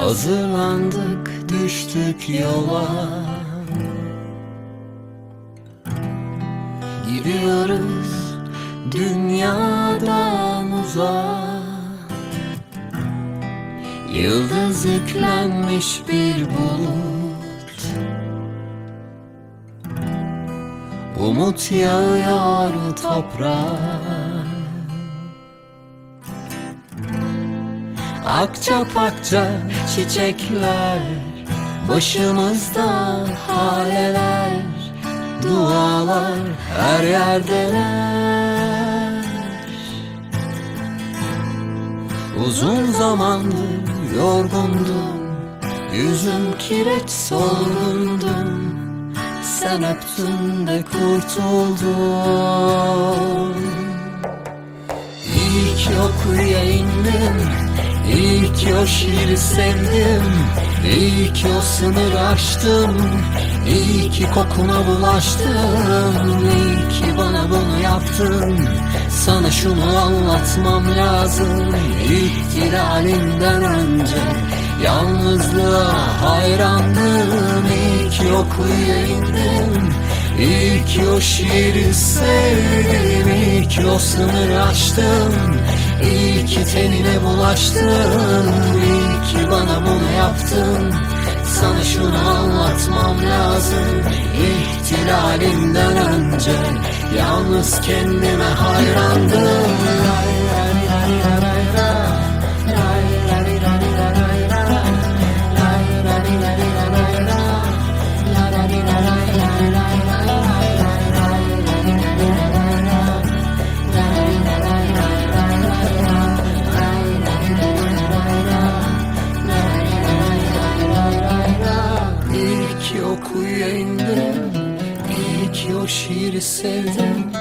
Hazırlandık düştük yola. Gidiyoruz dünyadan uzağa. Yıldız yüklenmiş bir bulut. Umut yağıyor toprağa Akça pakça çiçekler Başımızda haleler Dualar her yerdeler. Uzun zamandır yorgundum Yüzüm kireç solgundum. Sen öptün de kurtuldum ki o şiiri sevdim İyi ki o sınırı aştım İyi ki kokuna bulaştım İyi ki bana bunu yaptın. Sana şunu anlatmam lazım İhtilalinden önce Yalnızlığa hayrandım. İyi ki okuya indim İyi ki o şiiri sevdim İyi ki o sınırı aştım ki tenine bulaştım İyi ki bana bunu yaptın. Sana şunu anlatmam lazım. İhtilalinden önce Yalnız kendime hayrandım Kuyuya indim İyi ki o şiiri sevdim